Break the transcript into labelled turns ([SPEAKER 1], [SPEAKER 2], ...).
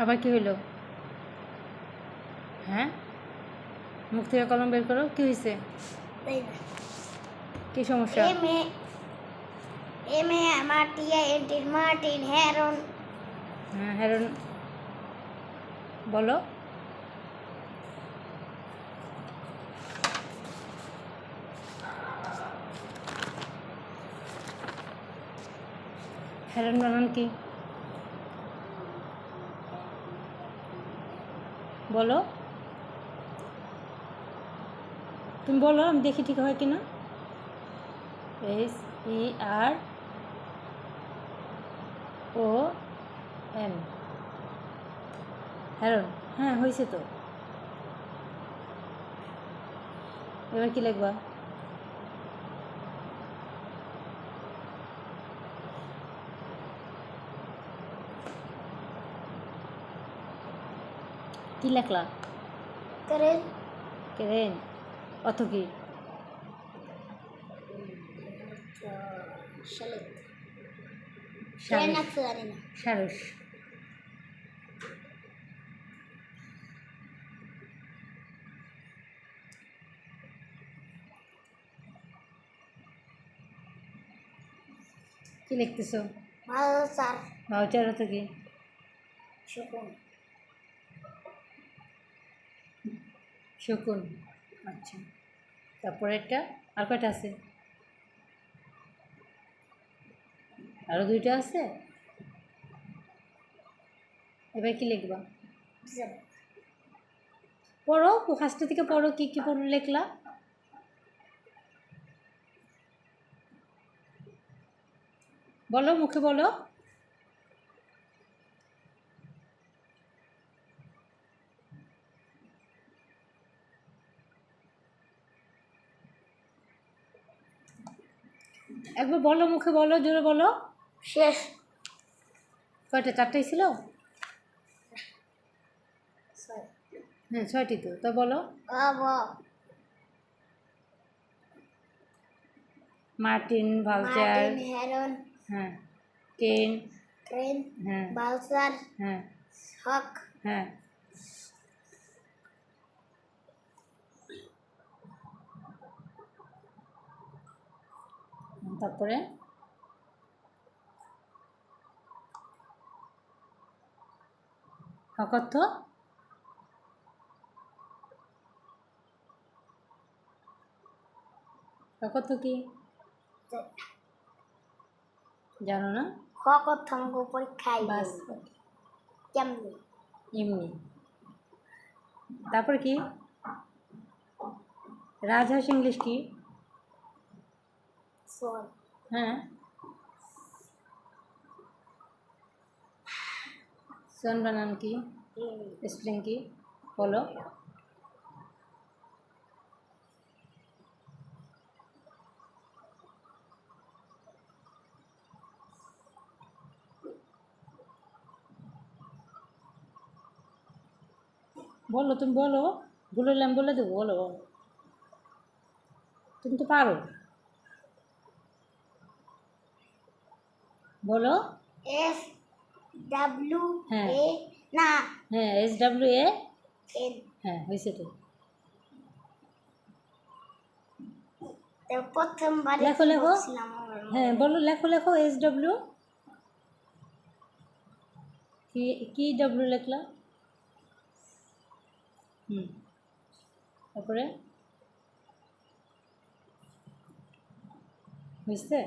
[SPEAKER 1] আবার কি হইল? হ্যাঁ? মুখ থেকে কলম বের করো কি হয়েছে কি সমস্যা?
[SPEAKER 2] এম এ মাটিয়া এন্টিন মার্টিন হেরন
[SPEAKER 1] হ্যাঁ হেরন বলো। হেরন বানান কি? বলো। তুমি বলো, আমি দেখি ঠিক হয় কিনা। এস ই আর ও এন হ্যারন হ্যাঁ হয়েছে তো। এবার কি লিখবা? কি লেখলা
[SPEAKER 2] করেন।
[SPEAKER 1] কেরেন অত কি? সারস কি লিখতেছো?
[SPEAKER 2] স্যার
[SPEAKER 1] ভাউচার অত কি?
[SPEAKER 2] শুকুন।
[SPEAKER 1] শকুন। আচ্ছা। তারপরে একটা আর কয়টা আছে? আরও দুইটা আছে? এবার কি লিখবা? পড়ো, ফার্স্টের থেকে পড়ো, কী কী পড়ো লিখলা? বলো, মুখে বলো। একবার বলো মুখে বলো জোরে বলো।
[SPEAKER 2] শেষ।
[SPEAKER 1] কয়টা চারটাই ছিল? হ্যাঁ ছয়টি তো তা বলো। মার্টিন ভাউচার
[SPEAKER 2] হেরন
[SPEAKER 1] হ্যাঁ কেন
[SPEAKER 2] ট্রেন
[SPEAKER 1] হ্যাঁ।
[SPEAKER 2] বালসার
[SPEAKER 1] হ্যাঁ।
[SPEAKER 2] হক।
[SPEAKER 1] হ্যাঁ। তারপরে হকর্থ হকর্থ কি? জানো না?
[SPEAKER 2] হক অর্থঙ্গ পরীক্ষায়।
[SPEAKER 1] বাস
[SPEAKER 2] কেমনি
[SPEAKER 1] এমনি। তারপর কি? রাজহাঁস ইংলিশ কি? হ্যাঁ। সন বানান কি? স্প্রিং কি? বলো। বলো তুমি বলো। আমি বলে দেবো বলো বলো। তুমি তো পারো। বলো।
[SPEAKER 2] এস ডাব্লিউ
[SPEAKER 1] হ্যাঁ।
[SPEAKER 2] এ না।
[SPEAKER 1] হ্যাঁ এস ডাব্লিউ এ
[SPEAKER 2] এন
[SPEAKER 1] হ্যাঁ হয়েছে তো।
[SPEAKER 2] প্রথমবার
[SPEAKER 1] লেখো, লেখো। হ্যাঁ বলো লেখো লেখো এস ডাব্লিউ কি কি ডাব্লিউ লেখলা? হুম তারপরে? বুঝতে?